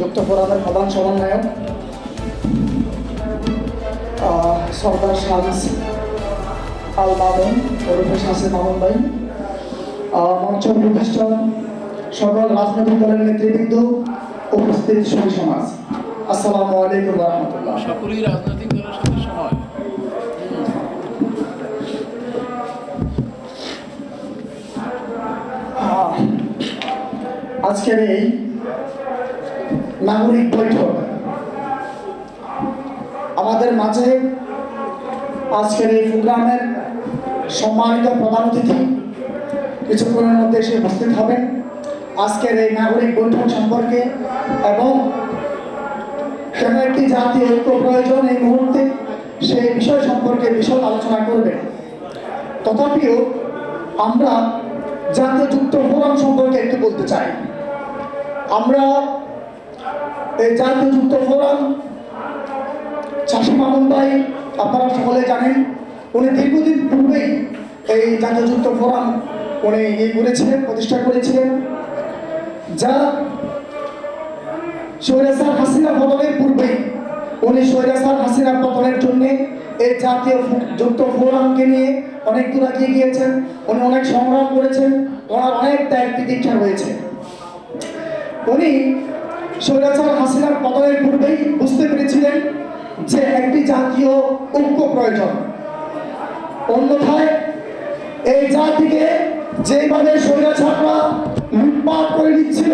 যুক্ত ফোরামের প্রধান সমন্বয়ক সর্দার শামস আল মামুন ওরফে শাসে মামুন ভাই মঞ্চ উপবিষ্ট সকল রাজনৈতিক দলের নেতৃবৃন্দ উপস্থিত সুখী সমাজ। আসসালামু আলাইকুম রহমতুল্লাহ। সকলেই রাজনৈতিক দলের সাথে সমান আজকের এই নাগরিক বৈঠক। আমাদের মাঝে আজকের এই প্রোগ্রামের সম্মানিত প্রধান অতিথি কিছুক্ষণের মধ্যে এসে উপস্থিত হবেন। আজকের এই নাগরিক বৈঠক সম্পর্কে এবং কেন একটি জাতীয় ঐক্য প্রয়োজন এই মুহূর্তে, সেই বিষয় সম্পর্কে বিশদ আলোচনা করবেন। তথাপিও আমরা জাতীয় যুক্ত ফোরাম সম্পর্কে একটু বলতে চাই। আমরা এই জাতীয় যুক্ত ফোরাম চাষি মামুন ভাই, আপনারা সকলে জানেন, উনি দীর্ঘদিন পূর্বেই এই জাতীয় যুক্ত ফোরাম উনি ইয়ে করেছিলেন, প্রতিষ্ঠা করেছিলেন। যা সৈরাসার হাসিনা পতনের পূর্বেই উনি সৈরাসার হাসিনা পতনের জন্য এই জাতীয় যুক্ত ফোরামকে নিয়ে অনেক দূর এগিয়ে গিয়েছেন, উনি অনেক সংগ্রাম করেছেন, ওনার অনেক ত্যাগ প্রতীক্ষা রয়েছে। উনি সৈরাচার হাসিনার পতনের পূর্বেই বুঝতে পেরেছিলেন যে একটি জাতীয় ঐক্য প্রয়োজন। অন্যথায় এই জাতিকে যেভাবে স্বৈরাচাররা লুটপাট করে দিচ্ছিল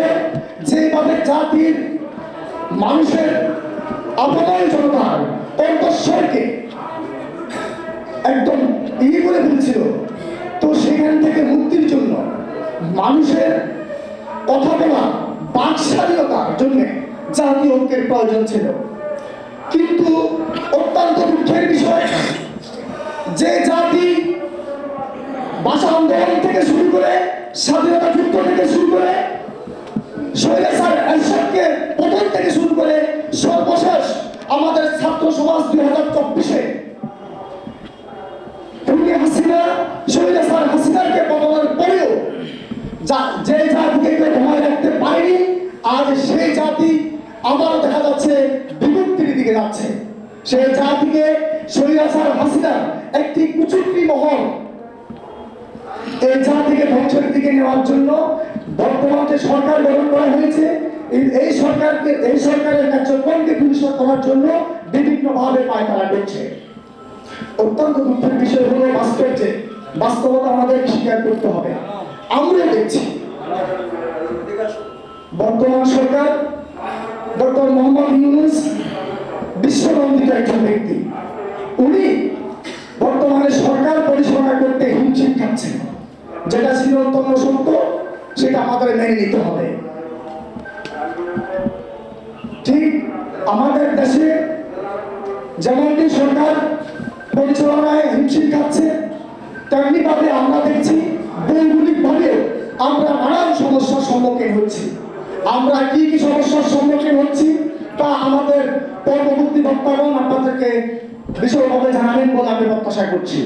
যেভাবে জাতির মানুষের আপনয় জনতার কণ্ঠস্বরকে একদম ইয়ে করে ফেলছিল তো সেখান থেকে মুক্তির জন্য মানুষের কথা বলা বাক স্বাধীনতার জন্য জাতীয় ঐক্যের প্রয়োজন ছিল। কিন্তু অত্যন্ত দুঃখের বিষয়, যে জাতি ভাষা আন্দোলন থেকে শুরু করে, স্বাধীনতা যুদ্ধ থেকে শুরু করে থেকে শুরু করে, সর্বশেষ আমাদের ছাত্র সমাজ দুই হাজার চব্বিশে হাসিনা হাসিনাকে পরেও যা- জাতিকে ঘুমায় রাখতে পারেনি, আজ সেই জাতি আবারও দেখা যাচ্ছে বিমুক্তির দিকে যাচ্ছে। সেই জাতিকে শৈলাসার হাসিনা একটি কুচুকরি মহল এই জাতিকে ধ্বংসের দিকে নেওয়ার জন্য বর্তমান যে সরকার গঠন করা হয়েছে, এই- সরকারকে এই সরকারের কার্যক্রমকে পুলিশ করার জন্য বিভিন্নভাবে পায়তারা করছে অত্যন্ত দুঃখের বিষয় হলো বাস্তব যে বাস্তবতা আমাদের স্বীকার করতে হবে। আমরা দেখছি। বর্তমান সরকার, ডক্টর মোহাম্মদ ইউনুস বিশ্বনন্দিত একজন ব্যক্তি। উনি বর্তমানে সরকার পরিচালনা করতে হিমশিম খাচ্ছেন। যেটা ছিল অত্যন্ত সত্য, সেটা আমাদের মেনে নিতে হবে। ঠিক আমাদের দেশে যেমনটি সরকার পরিচালনায় হিমশিম খাচ্ছে তেমনি ভাবে আমরা দেখছি ভৌগোলিক ভাবে আমরা নানান সমস্যার সম্মুখীন হচ্ছি। আমরা কি কি সমস্যার সম্মুখীন হচ্ছি তা আমাদের পরবর্তী বক্তাগণ আপনাদেরকে বিশদভাবে জানাবেন বলে আমি প্রত্যাশা করছি।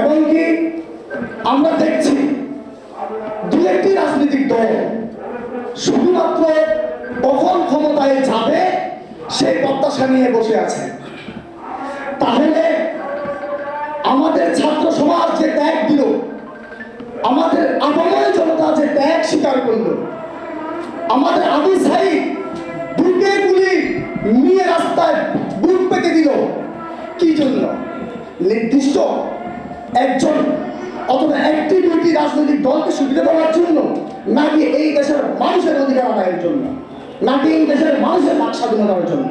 এবং কি আমরা দেখছি দু একটি রাজনৈতিক দল শুধুমাত্র কখন ক্ষমতায় যাবে সেই প্রত্যাশা নিয়ে বসে আছে। তাহলে আমাদের ছাত্র সমাজ যে ত্যাগ দিল, আমাদের আপাময় জনতা যে ত্যাগ স্বীকার করল, আমাদের আবু সাইদ বুকে গুলি নিয়ে রাস্তায় বুক পেতে দিল, কি জন্য? নির্দিষ্ট একজন অথবা একটি দুইটি রাজনৈতিক দলকে সুবিধা দেওয়ার জন্য, নাকি এই দেশের মানুষের অধিকার আদায়ের জন্য, নাকি এই দেশের মানুষের বাক স্বাধীনতার জন্য?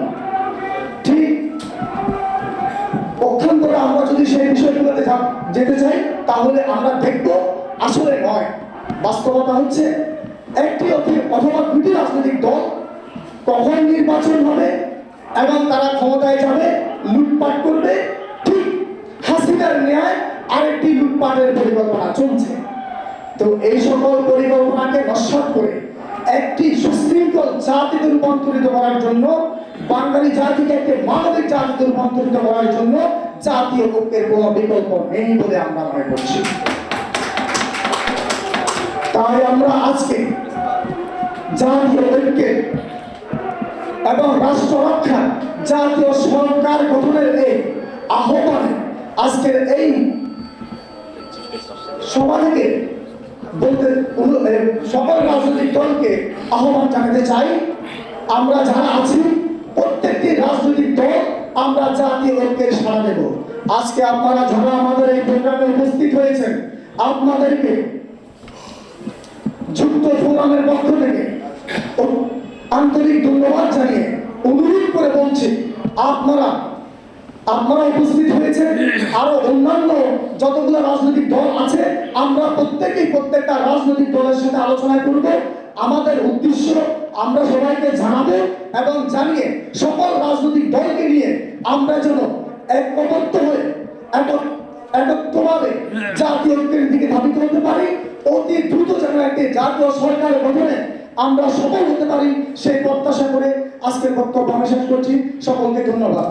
পক্ষান্তরে আমরা যদি সেই বিষয়গুলোতে যেতে চাই, তাহলে আমরা দেখব আসলে নয়। বাস্তবতা হচ্ছে, একটি অথি- অথবা দুটি রাজনৈতিক দল কখন নির্বাচন হবে এবং তারা ক্ষমতায় যাবে, লুটপাট করবে, ঠিক হাসিনার ন্যায় আরেকটি লুটপাটের পরিকল্পনা চলছে। তো এই সকল পরিকল্পনাকে নস্বাত করে একটি সুশৃঙ্খল জাতিতে রূপান্তরিত করার জন্য, বাঙালি জাতিকে একটি মানবিক জাতিতে রূপান্তরিত করার জন্য জাতীয় ঐক্যের কোনো বিকল্প নেই বলে আমরা মনে করছি। তাই আমরা আজকে জাতীয় ঐক্যে এবং রাষ্ট্র রক্ষা, জাতীয় সরকার গঠনের এই আহ্বানে আজকের এই সভা থেকে বলতে সকল রাজনৈতিক দলকে আহ্বান জানাতে চাই। আমরা যারা আছি, প্রত্যেকটি রাজনৈতিক আমরা জাতীয় ঐক্যের সাড়া দেব। আজকে আপনারা যারা আমাদের এই প্রোগ্রামে উপস্থিত হয়েছেন, আপনাদেরকে যুক্ত ফোরামের পক্ষ থেকে আন্তরিক ধন্যবাদ জানিয়ে অনুরোধ করে বলছি, আপনারা আপনারা উপস্থিত হয়েছে আরও অন্যান্য যতগুলো রাজনৈতিক দল আছে, আমরা প্রত্যেকেই প্রত্যেকটা রাজনৈতিক দলের সাথে আলোচনা করব। আমাদের উদ্দেশ্য আমরা সবাইকে জানাব এবং জানিয়ে সকল রাজনৈতিক দলকে নিয়ে আমরা যেন ঐক্যবদ্ধ হয়ে এক- একত্রভাবে জাতীয় ঐক্যের দিকে ধাবিত হতে পারি। অতি দ্রুত যেন একটি জাতীয় সরকার গঠনে আমরা সফল হতে পারি, সেই প্রত্যাশা করে আজকের বক্তব্য আমি শেষ করছি। সকলকে ধন্যবাদ।